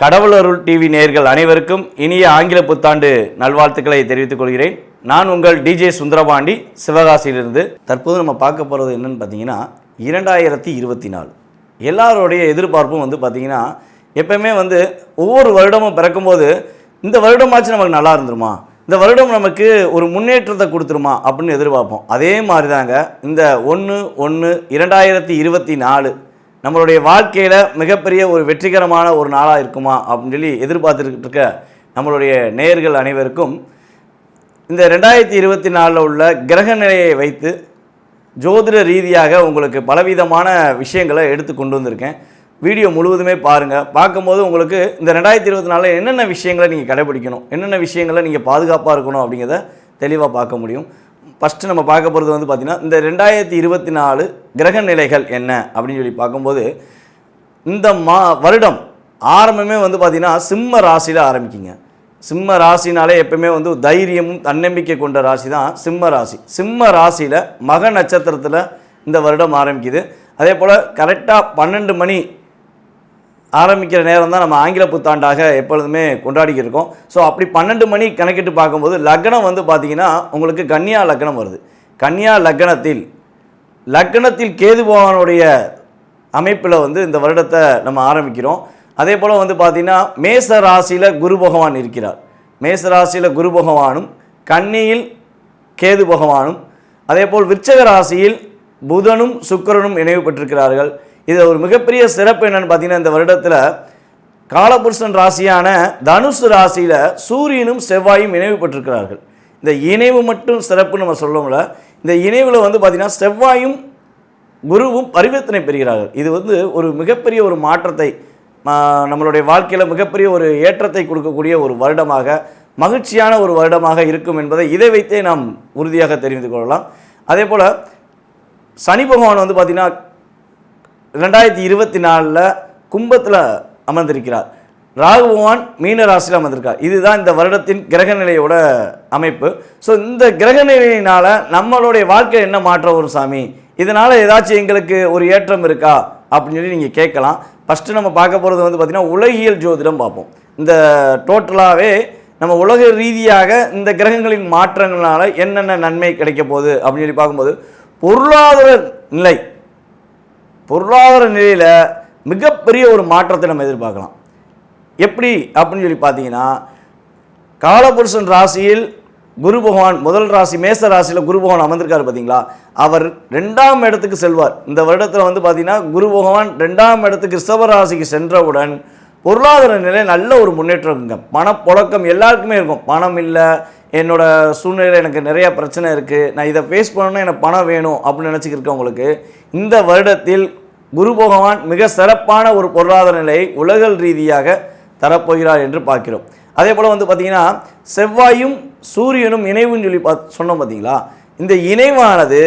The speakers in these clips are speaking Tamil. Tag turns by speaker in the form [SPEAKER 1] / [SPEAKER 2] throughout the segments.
[SPEAKER 1] கடவுள் அருள் டிவி நேயர்கள் அனைவருக்கும் இனிய ஆங்கில புத்தாண்டு நல்வாழ்த்துக்களை தெரிவித்துக் கொள்கிறேன். நான் உங்கள் டிஜே சுந்தரபாண்டி சிவகாசியிலிருந்து. தற்போது நம்ம பார்க்க போகிறது என்னன்னு பார்த்தீங்கன்னா இரண்டாயிரத்தி இருபத்தி நாலு. எல்லாருடைய எதிர்பார்ப்பும் வந்து பார்த்தீங்கன்னா எப்பயுமே வந்து ஒவ்வொரு வருடமும் பிறக்கும்போது இந்த வருடமாச்சும் நமக்கு நல்லா இருந்துருமா? இந்த வருடம் நமக்கு ஒரு முன்னேற்றத்தை கொடுத்துருமா? அப்படின்னு எதிர்பார்ப்போம். அதே மாதிரி தாங்க இந்த ஒன்று ஒன்று இரண்டாயிரத்தி இருபத்தி நாலு நம்மளுடைய வாழ்க்கையில் மிகப்பெரிய ஒரு வெற்றிகரமான ஒரு நாளாக இருக்குமா அப்படின்னு சொல்லி எதிர்பார்த்துக்கிட்டு இருக்க நம்மளுடைய நேயர்கள் அனைவருக்கும் இந்த ரெண்டாயிரத்தி இருபத்தி நாலில் உள்ள கிரக நிலையை வைத்து ஜோதிட ரீதியாக உங்களுக்கு பலவிதமான விஷயங்களை எடுத்து கொண்டு வந்திருக்கேன். வீடியோ முழுவதுமே பாருங்கள் பார்க்கும்போது உங்களுக்கு இந்த ரெண்டாயிரத்தி இருபத்தி நாலில் என்னென்ன விஷயங்களை நீங்கள் கடைபிடிக்கணும் என்னென்ன விஷயங்களை நீங்கள் பாதுகாப்பாக இருக்கணும் அப்படிங்கிறத தெளிவாக பார்க்க முடியும். ஃபஸ்ட்டு நம்ம பார்க்க போகிறது வந்து பார்த்திங்கன்னா இந்த ரெண்டாயிரத்தி இருபத்தி நாலு கிரக நிலைகள் என்ன அப்படின்னு சொல்லி பார்க்கும்போது இந்த மா வருடம் ஆரம்பமே வந்து பார்த்திங்கன்னா சிம்ம ராசியில் ஆரம்பிக்குங்க. சிம்ம ராசினாலே எப்பவுமே வந்து தைரியமும் தன்னம்பிக்கை கொண்ட ராசி தான் சிம்ம ராசி. சிம்ம ராசியில் மக நட்சத்திரத்தில் இந்த வருடம் ஆரம்பிக்குது. அதே போல் கரெக்டாக பன்னெண்டு மணி ஆரம்பிக்கிற நேரம் தான் நம்ம ஆங்கில புத்தாண்டாக எப்பொழுதுமே கொண்டாடிக்கிட்டு இருக்கோம். ஸோ அப்படி பன்னெண்டு மணி கணக்கிட்டு பார்க்கும்போது லக்னம் வந்து பார்த்திங்கன்னா உங்களுக்கு கன்னியா லக்னம் வருது. கன்னியா லக்னத்தில் லக்னத்தில் கேது பகவானுடைய அமைப்பில் வந்து இந்த வருடத்தை நம்ம ஆரம்பிக்கிறோம். அதே போல் வந்து பார்த்திங்கன்னா மேச ராசியில் குரு பகவான் இருக்கிறார். மேச ராசியில் குரு பகவானும் கன்னியில் கேது பகவானும் அதே போல் விருச்சக ராசியில் புதனும் சுக்கரனும் இணைவு பெற்றிருக்கிறார்கள் இது ஒரு மிகப்பெரிய சிறப்பு என்னென்னு பார்த்தீங்கன்னா இந்த வருடத்தில் காலபுருஷன் ராசியான தனுசு ராசியில் சூரியனும் செவ்வாயும் இணைவு பெற்றிருக்கிறார்கள் இந்த இணைவு மட்டும் சிறப்பு நம்ம சொல்லணும்ல இந்த இணைவில் வந்து பார்த்திங்கன்னா செவ்வாயும் குருவும் பரிவர்த்தனை பெறுகிறார்கள். இது வந்து ஒரு மிகப்பெரிய ஒரு மாற்றத்தை நம்மளுடைய வாழ்க்கையில் மிகப்பெரிய ஒரு ஏற்றத்தை கொடுக்கக்கூடிய ஒரு வருடமாக மகிழ்ச்சியான ஒரு வருடமாக இருக்கும் என்பதை இதை வைத்தே நாம் உறுதியாக தெரிந்து கொள்ளலாம். அதே போல் சனி பகவான் வந்து பார்த்திங்கன்னா ரெண்டாயிரத்தி இருபத்தி நாலில் கும்பத்தில் அமர்ந்திருக்கிறார். ராகு பகவான் மீன ராசியில் அமர்ந்திருக்கார். இதுதான் இந்த வருடத்தின் கிரக நிலையோட அமைப்பு. ஸோ இந்த கிரக நிலையினால் நம்மளுடைய வாழ்க்கை என்ன மாற்றம் வரும் சாமி? இதனால் ஏதாச்சும் எங்களுக்கு ஒரு ஏற்றம் இருக்கா? அப்படின்னு சொல்லி நீங்கள் கேட்கலாம். ஃபஸ்ட்டு நம்ம பார்க்க போகிறது வந்து பார்த்திங்கன்னா உலகியல் ஜோதிடம் பார்ப்போம். இந்த டோட்டலாகவே நம்ம உலக ரீதியாக இந்த கிரகங்களின் மாற்றங்களால் என்னென்ன நன்மை கிடைக்க போகுது? அப்படின்னு சொல்லி பார்க்கும்போது பொருளாதார நிலை பொருளாதார நிலையில் மிகப்பெரிய ஒரு மாற்றத்தை நம்ம எதிர்பார்க்கலாம். எப்படி அப்படின்னு சொல்லி பார்த்தீங்கன்னா காலபுருஷன் ராசியில் குரு பகவான் முதல் ராசி மேச ராசியில் குரு பகவான் அமர்ந்திருக்காரு பார்த்தீங்களா? அவர் ரெண்டாம் இடத்துக்கு செல்வார். இந்த வருடத்தில் வந்து பார்த்தீங்கன்னா குரு பகவான் ரெண்டாம் இடத்துக்கு ரிஷப ராசிக்கு சென்றவுடன் பொருளாதார நிலை நல்ல ஒரு முன்னேற்றம் இருக்குங்க பணப்புழக்கம் எல்லாருக்குமே இருக்கும். பணம் இல்லை என்னோட சூழ்நிலையில் எனக்கு நிறையா பிரச்சனை இருக்குது நான் இதை ஃபேஸ் பண்ணணும்னா எனக்கு பணம் வேணும் அப்படின்னு நினச்சிக்கிருக்கவங்களுக்கு இந்த வருடத்தில் குரு பகவான் மிக சிறப்பான ஒரு பொருளாதார நிலையை உலகல் ரீதியாக தரப்போகிறார் என்று பார்க்கிறோம். அதே போல் வந்து பார்த்திங்கன்னா செவ்வாயும் சூரியனும் இணைவுன்னு சொல்லி பார்த்து சொன்னோம் பார்த்தீங்களா இந்த இணைவானது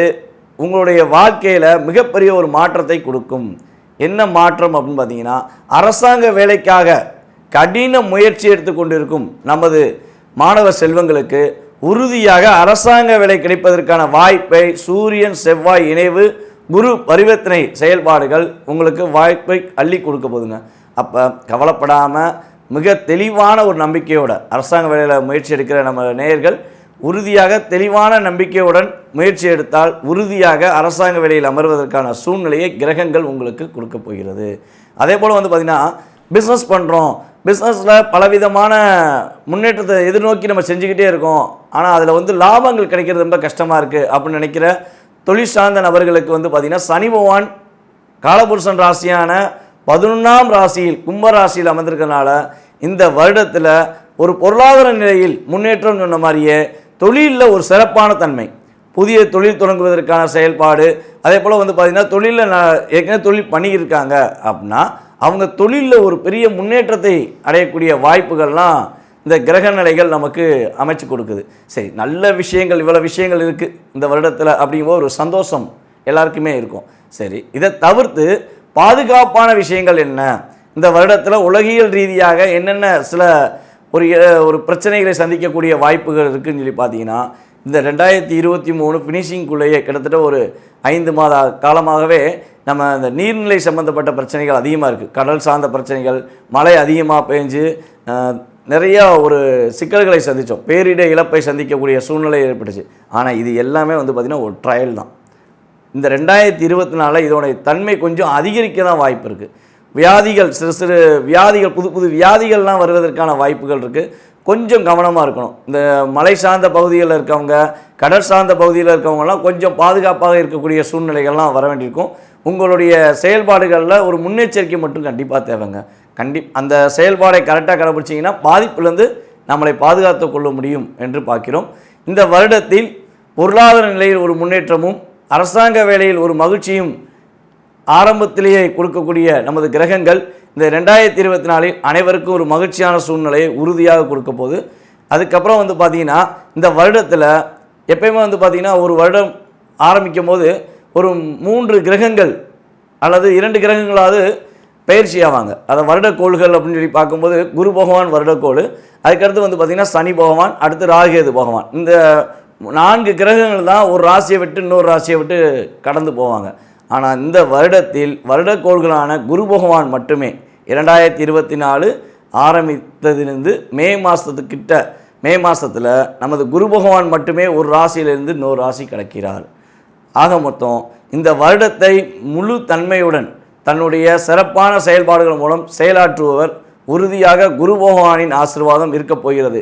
[SPEAKER 1] உங்களுடைய வாழ்க்கையில் மிகப்பெரிய ஒரு மாற்றத்தை கொடுக்கும். என்ன மாற்றம் அப்படின்னு பார்த்தீங்கன்னா அரசாங்க வேலைக்காக கடின முயற்சி எடுத்துக்கொண்டிருக்கும் நமது மாணவ செல்வங்களுக்கு உறுதியாக அரசாங்க வேலை கிடைப்பதற்கான வாய்ப்பை சூரியன் செவ்வாய் இணைவு குரு பரிவர்த்தனை செயல்பாடுகள் உங்களுக்கு வாய்ப்பை அள்ளி கொடுக்க போதுங்க. அப்போ கவலைப்படாமல் மிக தெளிவான ஒரு நம்பிக்கையோட அரசாங்க வேலையில் முயற்சி எடுக்கிற நம்ம நேயர்கள் உறுதியாக தெளிவான நம்பிக்கையுடன் முயற்சி எடுத்தால் உறுதியாக அரசாங்க வேலையில் அமர்வதற்கான சூழ்நிலையை கிரகங்கள் உங்களுக்கு கொடுக்க போகிறது. அதே போல் வந்து பார்த்திங்கன்னா பிஸ்னஸ் பண்ணுறோம் பிஸ்னஸில் பலவிதமான முன்னேற்றத்தை எதிர்நோக்கி நம்ம செஞ்சுக்கிட்டே இருக்கோம். ஆனால் அதில் வந்து லாபங்கள் கிடைக்கிறது ரொம்ப கஷ்டமாக இருக்குது அப்படின்னு நினைக்கிற தொழில் சார்ந்த நபர்களுக்கு வந்து பார்த்திங்கன்னா சனி பகவான் காலபுருஷன் ராசியான பதினொன்றாம் ராசியில் கும்ப ராசியில் அமர்ந்திருக்கனால இந்த வருடத்தில் ஒரு பொருளாதார நிலையில் முன்னேற்றம் சொன்ன மாதிரியே தொழிலில் ஒரு சிறப்பான தன்மை. புதிய தொழில் தொடங்குவதற்கான செயல்பாடு அதே போல் வந்து பார்த்திங்கன்னா தொழிலில் நான் ஏற்கனவே தொழில் பண்ணியிருக்காங்க அப்படின்னா அவங்க தொழிலில் ஒரு பெரிய முன்னேற்றத்தை அடையக்கூடிய வாய்ப்புகள்லாம் இந்த கிரக நிலைகள் நமக்கு அமைச்சு கொடுக்குது. சரி நல்ல விஷயங்கள் இவ்வளோ விஷயங்கள் இருக்குது இந்த வருடத்தில் அப்படிங்கும்போது ஒரு சந்தோஷம் எல்லாருக்குமே இருக்கும். சரி இதை தவிர்த்து பாதுகாப்பான விஷயங்கள் என்ன? இந்த வருடத்தில் உலகியல் ரீதியாக என்னென்ன சில ஒரு ஒரு பிரச்சனைகளை சந்திக்கக்கூடிய வாய்ப்புகள் இருக்குன்னு சொல்லி பார்த்தீங்கன்னா இந்த ரெண்டாயிரத்தி இருபத்தி மூணு ஃபினிஷிங்குள்ளேயே கிட்டத்தட்ட ஒரு ஐந்து மாத காலமாகவே நம்ம இந்த நீர்நிலை சம்மந்தப்பட்ட பிரச்சனைகள் அதிகமாக இருக்குது கடல் சார்ந்த பிரச்சனைகள் மழை அதிகமாக பெஞ்சு நிறையா ஒரு சிக்கல்களை சந்தித்தோம் பேரிட இழப்பை சந்திக்கக்கூடிய சூழ்நிலை ஏற்பட்டுச்சு. ஆனால் இது எல்லாமே வந்து பார்த்திங்கன்னா ஒரு ட்ரையல் தான். இந்த ரெண்டாயிரத்தி இருபத்தி நாலில் இதோடைய தன்மை கொஞ்சம் அதிகரிக்க தான் வாய்ப்பு இருக்குது வியாதிகள் சிறு சிறு வியாதிகள் புது புது வியாதிகள்லாம் வருவதற்கான வாய்ப்புகள் இருக்குது கொஞ்சம் கவனமாக இருக்கணும். இந்த மலை சார்ந்த பகுதிகளில் இருக்கவங்க கடல் சார்ந்த பகுதியில் இருக்கவங்கலாம் கொஞ்சம் பாதுகாப்பாக இருக்கக்கூடிய சூழ்நிலைகள்லாம் வர வேண்டியிருக்கும். உங்களுடைய செயல்பாடுகளில் ஒரு முன்னெச்சரிக்கை மட்டும் கண்டிப்பாக தேவைங்க. கண்டி அந்த செயல்பாடை கரெக்டாக கடைபிடிச்சிங்கன்னா பாதிப்புலேருந்து நம்மளை பாதுகாத்து கொள்ள முடியும் என்று பார்க்கிறோம். இந்த வருடத்தில் பொருளாதார நிலையில் ஒரு முன்னேற்றமும் அரசாங்க வேலையில் ஒரு மகிழ்ச்சியும் ஆரம்பத்திலேயே கொடுக்கக்கூடிய நமது கிரகங்கள் இந்த ரெண்டாயிரத்தி இருபத்தி நாலில் அனைவருக்கும் ஒரு மகிழ்ச்சியான சூழ்நிலையை உறுதியாக கொடுக்க போகுது. அதுக்கப்புறம் வந்து பார்த்திங்கன்னா இந்த வருடத்தில் எப்பயுமே வந்து பார்த்திங்கன்னா ஒரு வருடம் ஆரம்பிக்கும் போது ஒரு மூன்று கிரகங்கள் அல்லது இரண்டு கிரகங்களாவது பயிற்சி ஆவாங்க அதை வருடக்கோள்கள் அப்படின்னு சொல்லி பார்க்கும்போது குரு பகவான் வருடக்கோள். அதுக்கடுத்து வந்து பார்த்திங்கன்னா சனி பகவான் அடுத்து ராகேது பகவான். இந்த நான்கு கிரகங்கள் தான் ஒரு ராசியை விட்டு இன்னொரு ராசியை விட்டு கடந்து போவாங்க. ஆனால் இந்த வருடத்தில் வருடக்கோள்களான குரு பகவான் மட்டுமே இரண்டாயிரத்தி இருபத்தி நாலு ஆரம்பித்ததிலிருந்து மே மாதத்துக்கிட்ட மே மாதத்தில் நமது குரு பகவான் மட்டுமே ஒரு ராசியிலிருந்து இன்னொரு ராசி கிடக்கிறார். ஆக மொத்தம் இந்த வருடத்தை முழு தன்மையுடன் தன்னுடைய சிறப்பான செயல்பாடுகள் மூலம் செயலாற்றுபவர் உறுதியாக குரு பகவானின் ஆசீர்வாதம் இருக்கப் போகிறது.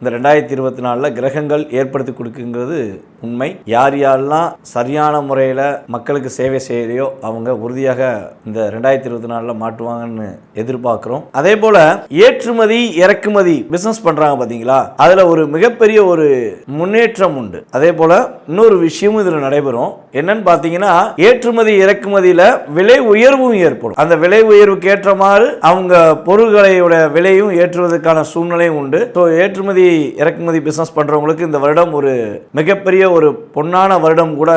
[SPEAKER 1] இந்த ரெண்டாயிரத்தி இருபத்தி நாலில் கிரகங்கள் ஏற்படுத்தி கொடுக்குங்கிறது உண்மை. யார் யாரெல்லாம் சரியான முறையில் மக்களுக்கு சேவை செய்யலையோ அவங்க உறுதியாக இந்த ரெண்டாயிரத்தி இருபத்தி நாலில் மாட்டுவாங்கன்னு எதிர்பார்க்குறோம். அதே போல் ஏற்றுமதி இறக்குமதி பிஸ்னஸ் பண்ணுறாங்க பார்த்தீங்களா அதில் ஒரு மிகப்பெரிய ஒரு முன்னேற்றம் உண்டு. அதே போல் இன்னொரு விஷயமும் இதில் நடைபெறும். என்னன்னு பார்த்தீங்கன்னா ஏற்றுமதி இறக்குமதியில் விலை உயர்வும் ஏற்படும். அந்த விலை உயர்வுக்கு ஏற்றமாறு அவங்க பொருள்களையோட விலையும் ஏற்றுவதற்கான சூழ்நிலையும் உண்டு. ஸோ ஏற்றுமதி இறக்குமதி பிஸ்னஸ் பண்ணுறவங்களுக்கு இந்த வருடம் ஒரு மிகப்பெரிய ஒரு பொன்னான வருடம் கூட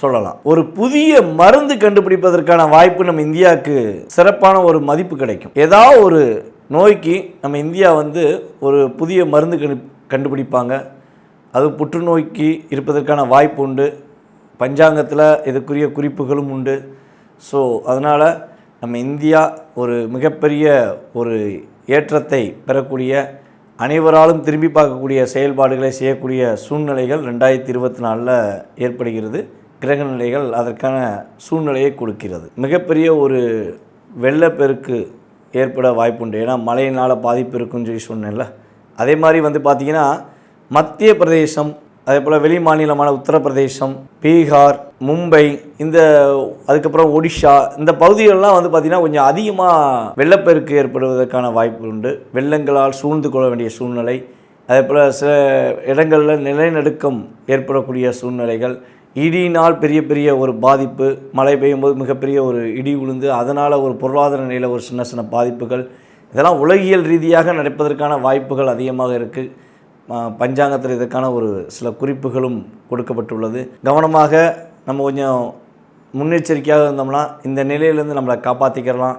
[SPEAKER 1] சொல்லலாம். ஒரு புதிய மருந்து கண்டுபிடிப்பதற்கான வாய்ப்பு நம்ம இந்தியாவுக்கு சிறப்பான ஒரு மதிப்பு கிடைக்கும். ஏதாவது ஒரு நோய்க்கு நம்ம இந்தியா வந்து ஒரு புதிய மருந்து கண்டு கண்டுபிடிப்பாங்க. அது புற்றுநோய்க்கு இருப்பதற்கான வாய்ப்பு உண்டு. பஞ்சாங்கத்தில் இதுக்குரிய குறிப்புகளும் உண்டு. ஸோ அதனால் நம்ம இந்தியா ஒரு மிகப்பெரிய ஒரு ஏற்றத்தை பெறக்கூடிய அனைவராலும் திரும்பி பார்க்கக்கூடிய செயல்பாடுகளை செய்யக்கூடிய சூழ்நிலைகள் ரெண்டாயிரத்தி இருபத்தி நாலில் ஏற்படுகிறது. கிரக நிலைகள் அதற்கான சூழ்நிலையை கொடுக்கிறது. மிகப்பெரிய ஒரு வெள்ளப்பெருக்கு ஏற்பட வாய்ப்புண்டு. ஏன்னா மழையினால் பாதிப்பு இருக்குன்னு சொல்லி சொன்னேன்ல. அதே மாதிரி வந்து பார்த்திங்கன்னா மத்திய பிரதேசம் அதே போல் வெளி மாநிலமான உத்தரப்பிரதேசம் பீகார் மும்பை இந்த அதுக்கப்புறம் ஒடிஷா இந்த பகுதிகளெலாம் வந்து பார்த்திங்கன்னா கொஞ்சம் அதிகமாக வெள்ளப்பெருக்கு ஏற்படுவதற்கான வாய்ப்பு உண்டு. வெள்ளங்களால் சூழ்ந்து கொள்ள வேண்டிய சூழ்நிலை அதே போல் சில இடங்களில் நிலநடுக்கம் ஏற்படக்கூடிய சூழ்நிலைகள் இடியினால் பெரிய பெரிய ஒரு பாதிப்பு மழை பெய்யும்போது மிகப்பெரிய ஒரு இடி உளுந்து அதனால் ஒரு பொருளாதார நிலையில் ஒரு சின்ன சின்ன பாதிப்புகள் இதெல்லாம் உலகியல் ரீதியாக நடப்பதற்கான வாய்ப்புகள் அதிகமாக இருக்குது பஞ்சாங்கத்தில் இதற்கான ஒரு சில குறிப்புகளும் கொடுக்கப்பட்டுள்ளது. கவனமாக நம்ம கொஞ்சம் முன்னெச்சரிக்கையாக இருந்தோம்னா இந்த நிலையிலேருந்து நம்மளை காப்பாற்றிக்கிறலாம்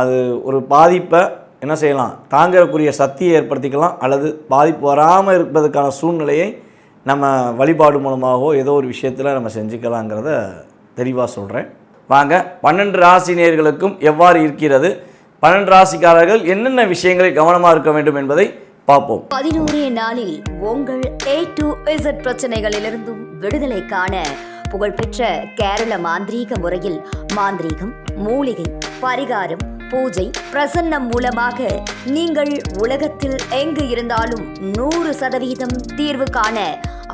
[SPEAKER 1] அது ஒரு பாதிப்பை என்ன செய்யலாம்? தாங்கக்கூடிய சக்தியை ஏற்படுத்திக்கலாம். அல்லது பாதிப்பு வராமல் இருப்பதற்கான சூழ்நிலையை நம்ம வழிபாடு மூலமாகவோ ஏதோ ஒரு விஷயத்தில் நம்ம செஞ்சுக்கலாங்கிறத தெளிவாக சொல்கிறேன் வாங்க பன்னெண்டு ராசி நேர்களுக்கும் எவ்வாறு இருக்கிறது? பன்னெண்டு ராசிக்காரர்கள் என்னென்ன விஷயங்களில் கவனமாக இருக்க வேண்டும் என்பதை பார்ப்போம்.
[SPEAKER 2] பதினோரே நாளில் உங்கள் ஏ டு இசட் பிரச்சனைகளிலிருந்தும் விடுதலை காண புகழ்பெற்ற கேரள மாந்திரீக முறையில் மாந்திரீகம் மூலிகை பரிகாரம் பூஜை பிரசன்னம் மூலமாக நீங்கள் உலகத்தில் எங்கு இருந்தாலும் நூறு சதவீதம் தீர்வு காண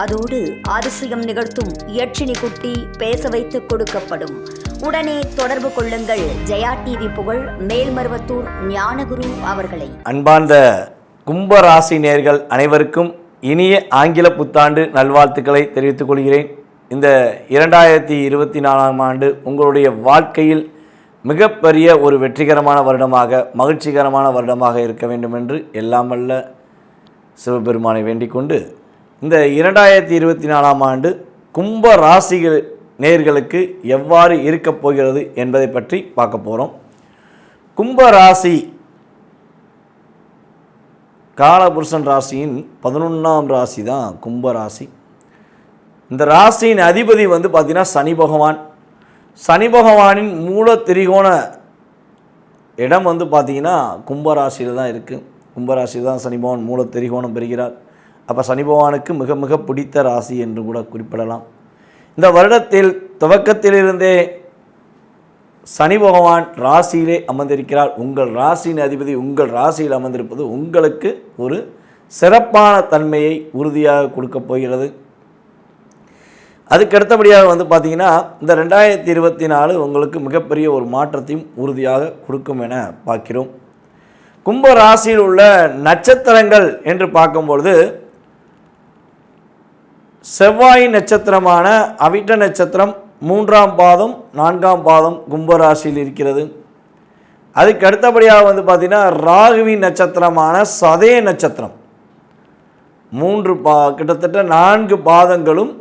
[SPEAKER 2] அதோடு அதிசயம் நிகழ்த்தும் யட்சினி குட்டி பேச வைத்து கொடுக்கப்படும். உடனே தொடர்பு கொள்ளுங்கள். ஜெயா டிவி புகழ் மேல்மருவத்தூர் ஞானகுரு அவர்களை.
[SPEAKER 1] அன்பார்ந்த கும்பராசி நேர்கள் அனைவருக்கும் இனிய ஆங்கில புத்தாண்டு நல்வாழ்த்துக்களை தெரிவித்துக் கொள்கிறேன். இந்த இரண்டாயிரத்தி இருபத்தி நாலாம் ஆண்டு உங்களுடைய வாழ்க்கையில் மிகப்பெரிய ஒரு வெற்றிகரமான வருடமாக மகிழ்ச்சிகரமான வருடமாக இருக்க வேண்டும் என்று எல்லாம் சிவபெருமானை வேண்டிக் கொண்டு இந்த இரண்டாயிரத்தி இருபத்தி நாலாம் ஆண்டு கும்ப ராசிகள் நேர்களுக்கு எவ்வாறு இருக்கப் போகிறது என்பதை பற்றி பார்க்க போகிறோம் கும்ப ராசி காலபுருஷன் ராசியின் பதினொன்றாம் ராசி தான் கும்ப ராசி. இந்த ராசியின் அதிபதி வந்து பார்த்திங்கன்னா சனி பகவான். சனி பகவானின் மூல திரிகோண இடம் வந்து பார்த்திங்கன்னா கும்பராசியில் தான் இருக்குது கும்பராசியில் தான் சனி பகவான் மூல திரிகோணம் பெறுகிறார். அப்போ சனி பகவானுக்கு மிக மிக பிடித்த ராசி என்று கூட குறிப்பிடலாம். இந்த வருடத்தில் துவக்கத்திலிருந்தே சனி பகவான் ராசியிலே அமர்ந்திருக்கிறார். உங்கள் ராசியின் அதிபதி உங்கள் ராசியில் அமர்ந்திருப்பது உங்களுக்கு ஒரு சிறப்பான தன்மையை உறுதியாக கொடுக்கப் போகிறது. அதுக்கு அடுத்தபடியாக வந்து பார்த்திங்கன்னா இந்த ரெண்டாயிரத்தி இருபத்தி நாலு உங்களுக்கு மிகப்பெரிய ஒரு மாற்றத்தையும் உறுதியாக கொடுக்கும் என பார்க்கிறோம். கும்ப ராசியில் உள்ள நட்சத்திரங்கள் என்று பார்க்கும்பொழுது செவ்வாய் நட்சத்திரமான அவிட்ட நட்சத்திரம் மூன்றாம் பாதம் நான்காம் பாதம் கும்பராசியில் இருக்கிறது. அதுக்கு அடுத்தபடியாக வந்து பார்த்திங்கன்னா ராகுவி நட்சத்திரமான சதய நட்சத்திரம். மூன்று பா கிட்டத்தட்ட நான்கு பாதங்களும்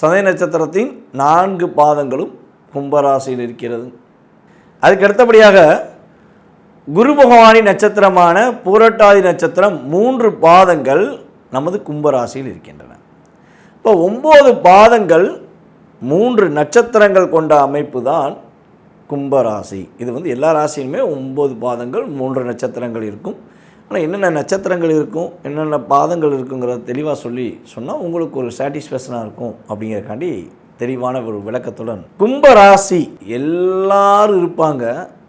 [SPEAKER 1] சதய நட்சத்திரத்தின் நான்கு பாதங்களும் கும்பராசியில் இருக்கிறது. அதுக்கு அடுத்தபடியாக குரு பகவானின் நட்சத்திரமான பூரட்டாதி நட்சத்திரம் மூன்று பாதங்கள் நமது கும்பராசியில் இருக்கின்றன. இப்போ ஒம்பது பாதங்கள் மூன்று நட்சத்திரங்கள் கொண்ட அமைப்பு தான் கும்பராசி. இது வந்து எல்லா ராசியிலுமே ஒம்பது பாதங்கள் மூன்று நட்சத்திரங்கள் இருக்கும். ஆனால் என்னென்ன நட்சத்திரங்கள் இருக்கும் என்னென்ன பாதங்கள் இருக்குங்கிறத தெளிவாக சொல்லி சொன்னால் உங்களுக்கு ஒரு சாட்டிஸ்ஃபேக்ஷனாக இருக்கும் அப்படிங்கிறக்காண்டி தெளிவான ஒரு விளக்கத்துடன். கும்பராசி எல்லாரும் இருப்பாங்க.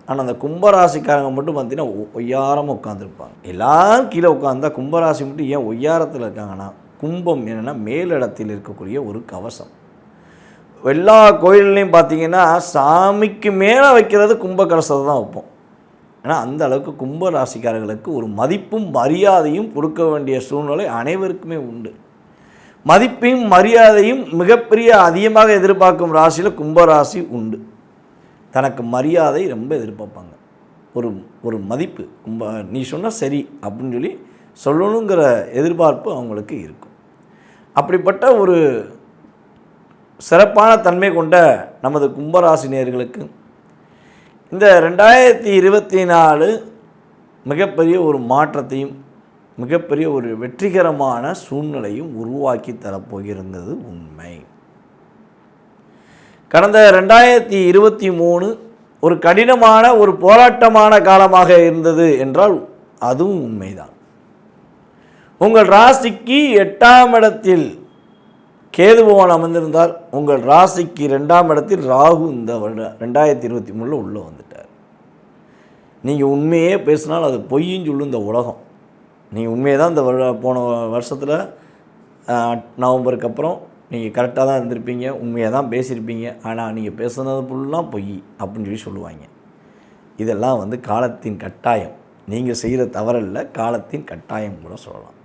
[SPEAKER 1] ஆனால் அந்த கும்பராசிக்காரங்க மட்டும் பார்த்தீங்கன்னா ஒய்யாரமாக உட்காந்துருப்பாங்க எல்லாரும் கீழே உட்காந்தா கும்பராசி மட்டும் ஏன் ஒய்யாரத்தில் இருக்காங்கன்னா கும்பம் என்னென்னா மேலிடத்தில் இருக்கக்கூடிய ஒரு கவசம். எல்லா கோயில்லையும் பார்த்தீங்கன்னா சாமிக்கு மேலே வைக்கிறது கும்பகலசத்தை தான் வைப்போம். ஏன்னா அந்த அளவுக்கு கும்ப ராசிக்காரர்களுக்கு ஒரு மதிப்பும் மரியாதையும் கொடுக்க வேண்டிய சூழ்நிலை அனைவருக்குமே உண்டு. மதிப்பையும் மரியாதையும் மிகப்பெரிய அதிகமாக எதிர்பார்க்கும் ராசியில் கும்பராசி உண்டு. தனக்கு மரியாதை ரொம்ப எதிர்பார்ப்பாங்க. ஒரு ஒரு மதிப்பு கும்ப நீ சொன்னால் சரி அப்படின்னு சொல்லி சொல்லணுங்கிற எதிர்பார்ப்பு அவங்களுக்கு இருக்கும். அப்படிப்பட்ட ஒரு சிறப்பான தன்மை கொண்ட நமது கும்பராசினியர்களுக்கு. இந்த ரெண்டாயிரத்தி இருபத்தி நாலு மிகப்பெரிய ஒரு மாற்றத்தையும் மிகப்பெரிய ஒரு வெற்றிகரமான சூழ்நிலையும் உருவாக்கி தரப்போகிறது உண்மை. கடந்த ரெண்டாயிரத்தி இருபத்தி மூணு ஒரு கடினமான ஒரு போராட்டமான காலமாக இருந்தது என்றால் அதுவும் உண்மைதான். உங்கள் ராசிக்கு எட்டாம் இடத்தில் கேது பகவான் அமர்ந்திருந்தார். உங்கள் ராசிக்கு ரெண்டாம் இடத்தில் ராகு இந்த வருடம் ரெண்டாயிரத்தி இருபத்தி மூணில் உள்ளே வந்துட்டார். நீங்கள் உண்மையே பேசினால் அது பொய்ன்னு சொல்லும் இந்த உலகம். நீங்கள் உண்மையை தான் இந்த வருட போன வருஷத்தில் நவம்பருக்கு அப்புறம் நீங்கள் கரெக்டாக தான் இருந்திருப்பீங்க உண்மையாக தான் பேசியிருப்பீங்க. ஆனால் நீங்கள் பேசுனது ஃபுல்லாக பொய் அப்படின்னு சொல்லி சொல்லுவாங்க. இதெல்லாம் வந்து காலத்தின் கட்டாயம். நீங்கள் செய்கிற தவறல்ல காலத்தின் கட்டாயம் கூட சொல்லலாம்.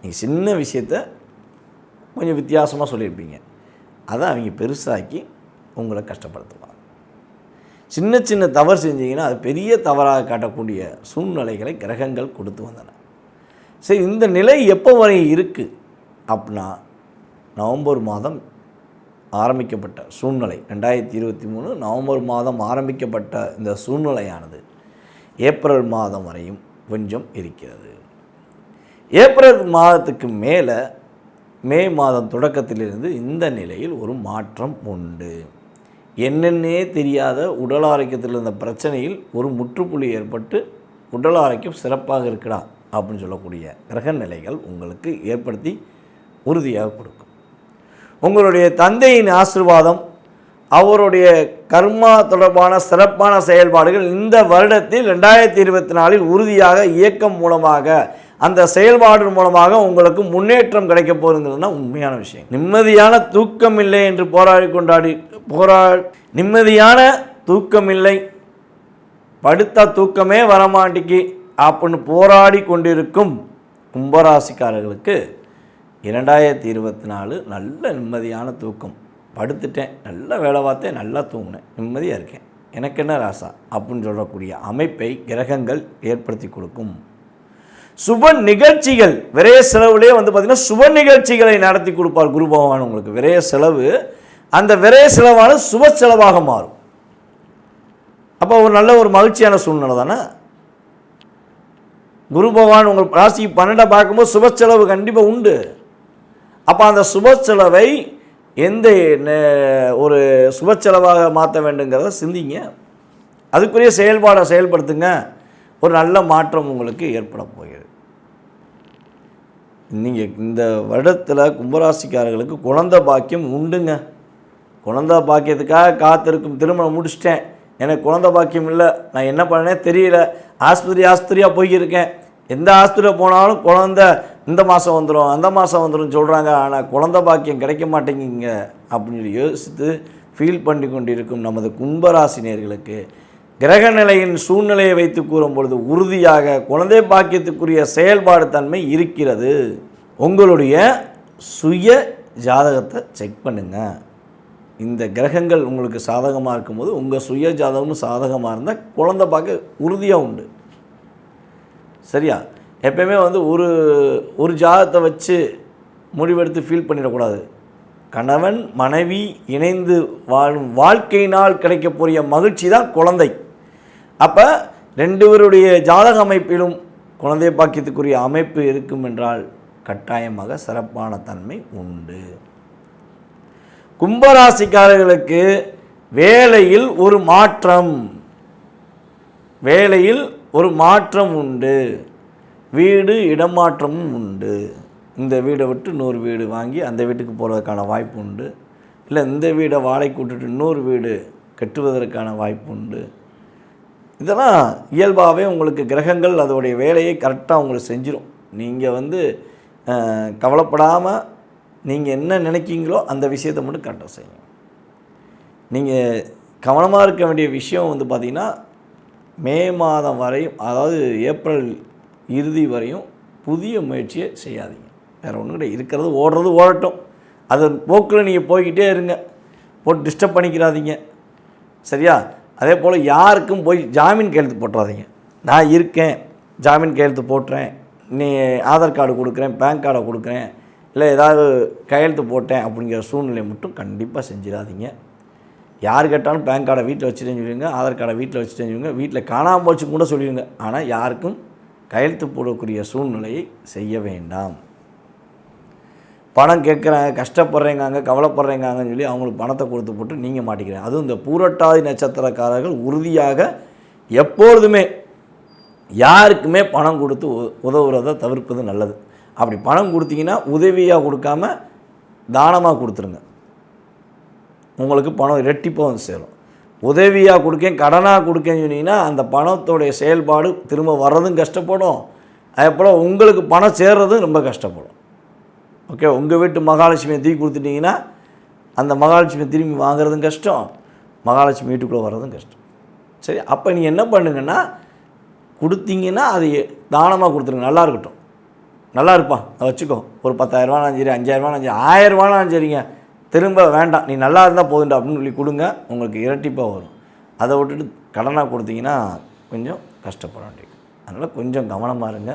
[SPEAKER 1] நீங்கள் சின்ன விஷயத்த கொஞ்சம் வித்தியாசமாக சொல்லியிருப்பீங்க. அதை அவங்க பெருசாக்கி உங்களை கஷ்டப்படுத்துவாங்க. சின்ன சின்ன தவறு செஞ்சீங்கன்னா அது பெரிய தவறாக காட்டக்கூடிய சூழ்நிலைகளை கிரகங்கள் கொடுத்து வந்தன. சரி இந்த நிலை எப்போ வரை இருக்குது அப்படின்னா நவம்பர் மாதம் ஆரம்பிக்கப்பட்ட சூழ்நிலை ரெண்டாயிரத்தி இருபத்தி மூணு நவம்பர் மாதம் ஆரம்பிக்கப்பட்ட இந்த சூழ்நிலையானது ஏப்ரல் மாதம் வரையும் கொஞ்சம் இருக்கிறது. ஏப்ரல் மாதத்துக்கு மேலே மே மாதம் தொடக்கத்திலிருந்து இந்த நிலையில் ஒரு மாற்றம் உண்டு. என்னென்னே தெரியாத உடல் ஆரோக்கியத்தில் இருந்த பிரச்சனையில் ஒரு முற்றுப்புள்ளி ஏற்பட்டு உடல் ஆரோக்கியம் சிறப்பாக இருக்கடா அப்படின்னு சொல்லக்கூடிய கிரக நிலைகள் உங்களுக்கு ஏற்படுத்தி உறுதியாக கொடுக்கும். உங்களுடைய தந்தையின் ஆசிர்வாதம் அவருடைய கர்மா தொடர்பான சிறப்பான செயல்பாடுகள் இந்த வருடத்தில் ரெண்டாயிரத்தி இருபத்தி நாலில் உறுதியாக இயக்கம் மூலமாக அந்த செயல்பாடு மூலமாக உங்களுக்கு முன்னேற்றம் கிடைக்க போகுதுங்கிறது தான் உண்மையான விஷயம். நிம்மதியான தூக்கம் இல்லை என்று போராடி கொண்டாடி போரா நிம்மதியான தூக்கம் இல்லை. படுத்த தூக்கமே வரமாட்டிக்கு அப்படின்னு போராடி கொண்டிருக்கும் கும்பராசிக்காரர்களுக்கு இரண்டாயிரத்தி இருபத்தி நாலு நல்ல நிம்மதியான தூக்கம். படுத்துட்டேன் நல்ல வேலை பார்த்தேன் நல்லா தூங்கினேன் நிம்மதியாக இருக்கேன். எனக்கு என்ன ராசா? அப்படின்னு சொல்லக்கூடிய அமைப்பை கிரகங்கள் ஏற்படுத்தி கொடுக்கும். சுப நிகழ்ச்சிகள் விரைய செலவுலேயே வந்து பார்த்திங்கன்னா சுப நிகழ்ச்சிகளை நடத்தி கொடுப்பார் குரு பகவான் உங்களுக்கு. விரைய செலவு அந்த விரைய செலவான சுப செலவாக மாறும். அப்போ ஒரு நல்ல ஒரு மகிழ்ச்சியான சூழ்நிலை தானே? குரு பகவான் உங்கள் ராசி பன்னெண்டை பார்க்கும்போது சுப செலவு கண்டிப்பாக உண்டு. அப்போ அந்த சுப செலவை எந்த நே- ஒரு சுப செலவாக மாற்ற வேண்டுங்கிறத சிந்திங்க. அதுக்குரிய செயல்பாடை செயல்படுத்துங்க. ஒரு நல்ல மாற்றம் உங்களுக்கு ஏற்பட போகிறது. நீங்கள் இந்த வருடத்தில் கும்பராசிக்காரர்களுக்கு குழந்த பாக்கியம் உண்டுங்க. குழந்த பாக்கியத்துக்காக காத்திருக்கும் திருமணம் முடிச்சிட்டேன். எனக்கு குழந்த பாக்கியம் இல்லை. நான் என்ன பண்ணனே தெரியல. ஆஸ்பத்திரி ஆஸ்பத்திரியாக போய்க்கிருக்கேன் எந்த ஆஸ்பத்திரியில் போனாலும் குழந்த இந்த மாதம் வந்துடும் அந்த மாதம் வந்துடும் சொல்கிறாங்க ஆனால் குழந்த பாக்கியம் கிடைக்க மாட்டேங்குங்க அப்படின்னு யோசித்து ஃபீல் பண்ணி கொண்டிருக்கும் நமது கும்பராசினியர்களுக்கு கிரக நிலையின் சூழ்நிலையை வைத்து கூறும் பொழுது உறுதியாக குழந்தை பாக்கியத்துக்குரிய செயல்பாடு தன்மை இருக்கிறது. உங்களுடைய சுய ஜாதகத்தை செக் பண்ணுங்கள் இந்த கிரகங்கள் உங்களுக்கு சாதகமாக இருக்கும்போது உங்கள் சுய ஜாதகமும் சாதகமாக இருந்தால் குழந்தை பார்க்க உறுதியாக உண்டு. சரியா? எப்பயுமே வந்து ஒரு ஒரு ஜாதகத்தை வச்சு முடிவெடுத்து ஃபீல் பண்ணிடக்கூடாது. கணவன் மனைவி இணைந்து வாழும் வாழ்க்கையினால் கிடைக்கக்கூடிய மகிழ்ச்சி தான் குழந்தை. அப்போ ரெண்டு பேருடைய ஜாதக அமைப்பிலும் குழந்தை பாக்கியத்துக்குரிய அமைப்பு இருக்கும் என்றால் கட்டாயமாக சிறப்பான தன்மை உண்டு. கும்பராசிக்காரர்களுக்கு வேலையில் ஒரு மாற்றம். வேலையில் ஒரு மாற்றம் உண்டு. வீடு இடமாற்றமும் உண்டு. இந்த வீடை விட்டு இன்னொரு வீடு வாங்கி அந்த வீட்டுக்கு போகிறதுக்கான வாய்ப்பு உண்டு. இல்லை இந்த வீடை வாடகைக்கு விட்டுட்டு இன்னொரு வீடு கட்டுவதற்கான வாய்ப்பு உண்டு. இதெல்லாம் இயல்பாகவே உங்களுக்கு கிரகங்கள் அதோடைய வேலையை கரெக்டாக உங்களுக்கு செஞ்சிடும் நீங்கள் வந்து கவலைப்படாமல் நீங்கள் என்ன நினைக்கிங்களோ அந்த விஷயத்தை மட்டும் கரெக்டாக செய்யுங்க. நீங்கள் கவனமாக இருக்க வேண்டிய விஷயம் வந்து பார்த்திங்கன்னா மே மாதம் வரையும் அதாவது ஏப்ரல் இறுதி வரையும் புதிய முயற்சியை செய்யாதீங்க. வேறு ஒன்றும் கிடையாது. இருக்கிறது ஓடுறது ஓடட்டும். அதன் போக்கில் நீங்கள் போய்கிட்டே இருங்க. போட்டு டிஸ்டர்ப் பண்ணிக்கிறாதீங்க. சரியா? அதே போல் யாருக்கும் போய் ஜாமீன் கையெழுத்து போட்டுறாதீங்க. நான் இருக்கேன். ஜாமீன் கையெழுத்து போட்டுறேன். நீ ஆதார் கார்டு கொடுக்குறேன் பேன் கார்டை கொடுக்குறேன் இல்லை ஏதாவது கையெழுத்து போட்டேன் அப்படிங்கிற சூழ்நிலையை மட்டும் கண்டிப்பாக செஞ்சிடாதீங்க. யார் கேட்டாலும் பேன் கார்டை வீட்டில் வச்சுட்டேன்னு சொல்லுவீங்க ஆதார் கார்டை வீட்டில் வச்சுட்டேன்னு சொல்லுங்க வீட்டில் காணாமல் போச்சு கூட சொல்லுவீங்க ஆனால் யாருக்கும் கையெழுத்து போடக்கூடிய சூழ்நிலையை செய்ய வேண்டாம். பணம் கேட்குறாங்க கஷ்டப்படுறேங்காங்க கவலைப்படுறேங்காங்கன்னு சொல்லி அவங்களுக்கு பணத்தை கொடுத்து போட்டு நீங்கள் மாட்டிக்கிறேன் அதுவும் இந்த பூரட்டாதி நட்சத்திரக்காரர்கள் உறுதியாக எப்பொழுதுமே யாருக்குமே பணம் கொடுத்து உ- உதவுறதை தவிர்ப்பது நல்லது. அப்படி பணம் கொடுத்தீங்கன்னா உதவியாக கொடுக்காம தானமாக கொடுத்துருங்க. உங்களுக்கு பணம் இரட்டிப்பாக வந்து சேரும். உதவியாக கொடுக்கேன் கடனாக கொடுக்கேன்னு சொன்னீங்கன்னா அந்த பணத்தோடைய செயல்பாடு திரும்ப வர்றதும் கஷ்டப்படும். அதே போல் உங்களுக்கு பணம் சேர்றதும் ரொம்ப கஷ்டப்படும். ஓகே உங்கள் வீட்டு மகாலட்சுமியை தீ கொடுத்துட்டிங்கன்னா அந்த மகாலட்சுமியை திரும்பி வாங்குறதும் கஷ்டம். மகாலட்சுமி வீட்டுக்குள்ளே வர்றதும் கஷ்டம். சரி அப்போ நீ என்ன பண்ணுங்கன்னா கொடுத்தீங்கன்னா அது தானமாக கொடுத்துருங்க. நல்லா இருக்கட்டும். நல்லா இருப்பான் அதை வச்சுக்கோ. ஒரு பத்தாயிரரூவானாலும் சரி அஞ்சாயிரரூவானாலும் சரி ஆயிரரூவானாலும் சரிங்க. திரும்ப வேண்டாம். நீ நல்லா இருந்தால் போதுண்டா அப்படின்னு சொல்லி கொடுங்க. உங்களுக்கு இரட்டிப்பாக வரும். அதை விட்டுட்டு கடனாக கொடுத்தீங்கன்னா கொஞ்சம் கஷ்டப்பட வேண்டியது. அதனால் கொஞ்சம் கவனமாக இருங்க.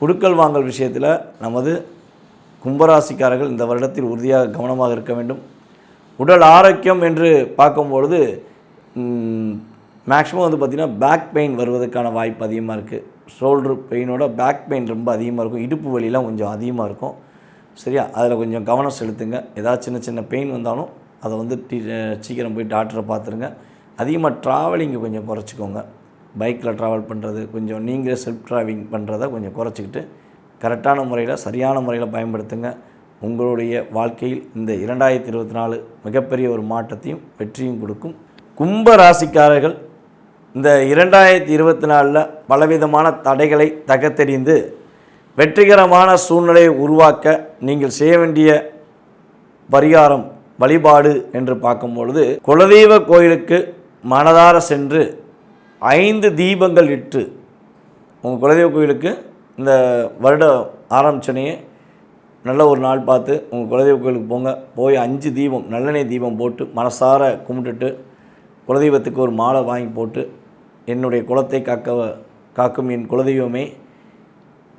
[SPEAKER 1] கொடுக்கல் வாங்கல் விஷயத்தில் நமது கும்பராசிக்காரர்கள் இந்த வருடத்தில் உறுதியாக கவனமாக இருக்க வேண்டும். உடல் ஆரோக்கியம் என்று பார்க்கும்பொழுது மேக்ஸிமம் வந்து பார்த்திங்கன்னா பேக் பெயின் வருவதற்கான வாய்ப்பு அதிகமாக இருக்குது ஷோல்டர் பெயினோட பேக் பெயின் ரொம்ப அதிகமாக இருக்கும். இடுப்பு வலிலாம் கொஞ்சம் அதிகமாக இருக்கும். சரியா? அதில் கொஞ்சம் கவனம் செலுத்துங்க. ஏதாவது சின்ன சின்ன பெயின் வந்தாலும் அதை வந்து சீக்கிரம் போய் டாக்டரை பார்த்துருங்க அதிகமாக ட்ராவலிங்கை கொஞ்சம் குறைச்சிக்கோங்க. பைக்கில் ட்ராவல் பண்ணுறது கொஞ்சம் நீங்களே செல்ஃப் ட்ராவலிங் பண்ணுறத கொஞ்சம் குறைச்சிக்கிட்டு கரெக்டான முறையில் சரியான முறையில் பயன்படுத்துங்க. உங்களுடைய வாழ்க்கையில் இந்த இரண்டாயிரத்தி இருபத்தி நாலு மிகப்பெரிய ஒரு மாற்றத்தையும் வெற்றியும் கொடுக்கும். கும்ப ராசிக்காரர்கள் இந்த இரண்டாயிரத்தி இருபத்தி நாலில் பலவிதமான தடைகளை தகத்தெறிந்து வெற்றிகரமான சூழ்நிலையை உருவாக்க நீங்கள் செய்ய வேண்டிய பரிகாரம் வழிபாடு என்று பார்க்கும் பொழுது குலதெய்வ கோயிலுக்கு மனதார சென்று ஐந்து தீபங்கள் இட்டு உங்கள் குலதெய்வ கோயிலுக்கு இந்த வருடம் ஆரம்பிச்சனையே நல்ல ஒரு நாள் பார்த்து உங்கள் குலதெய்வ கோயிலுக்கு போங்க. போய் அஞ்சு தீபம் நல்லெண்ணெய் தீபம் போட்டு மனசார கும்பிட்டுட்டு குலதெய்வத்துக்கு ஒரு மாலை வாங்கி போட்டு என்னுடைய குலத்தை காக்க காக்கும் என் குலதெய்வமே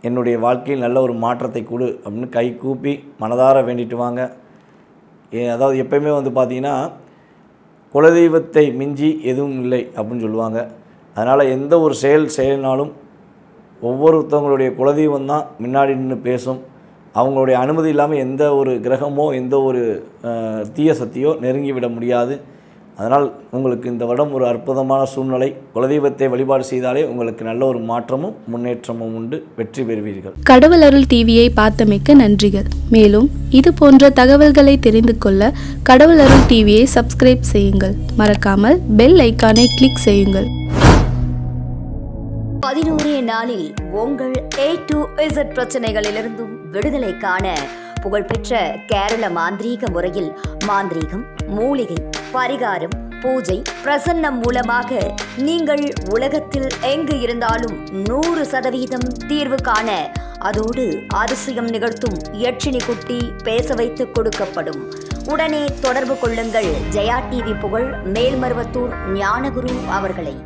[SPEAKER 1] என்னுடைய வாழ்க்கையில் நல்ல ஒரு மாற்றத்தை கொடு அப்படின்னு கை கூப்பி மனதார வேண்டிட்டு வாங்க. ஏ- அதாவது எப்பயுமே வந்து பார்த்தீங்கன்னா குலதெய்வத்தை மிஞ்சி எதுவும் இல்லை அப்படின்னு சொல்லுவாங்க. அதனால் எந்த ஒரு செயல் செயலினாலும் ஒவ்வொருத்தவங்களுடைய குலதெய்வம் தான் முன்னாடி நின்று பேசும். அவங்களுடைய அனுமதி இல்லாமல் எந்த ஒரு கிரகமோ எந்த ஒரு தீய சக்தியோ நெருங்கி விட முடியாது. அதனால் உங்களுக்கு இந்த வருடம் ஒரு அற்புதமான சூழ்நிலை. குலதெய்வத்தை வழிபாடு செய்தாலே உங்களுக்கு நல்ல ஒரு மாற்றமும் முன்னேற்றமும் உண்டு. வெற்றி பெறுவீர்கள்.
[SPEAKER 3] கடவுள் அருள் டிவியை பார்த்தமைக்க நன்றிகள். மேலும் இது போன்ற தகவல்களை தெரிந்து கொள்ள கடவுள் அருள் டிவியை சப்ஸ்கிரைப் செய்யுங்கள். மறக்காமல் பெல் ஐக்கானை கிளிக் செய்யுங்கள்.
[SPEAKER 2] பதினோரே நாளில் உங்கள் ஏ டு இசட் பிரச்சனைகளிலிருந்தும் விடுதலை காண புகழ்பெற்ற கேரள மாந்திரீக முறையில் மாந்திரீகம் மூலிகை பரிகாரம் பூஜை பிரசன்னம் மூலமாக நீங்கள் உலகத்தில் எங்கு இருந்தாலும் நூறு சதவீதம் தீர்வு காண அதோடு அதிசயம் நிகழ்த்தும் யட்சினி குட்டி பேச வைத்து கொடுக்கப்படும். உடனே தொடர்பு கொள்ளுங்கள். ஜெயா டிவி புகழ் மேல்மருவத்தூர் ஞானகுரு அவர்களை.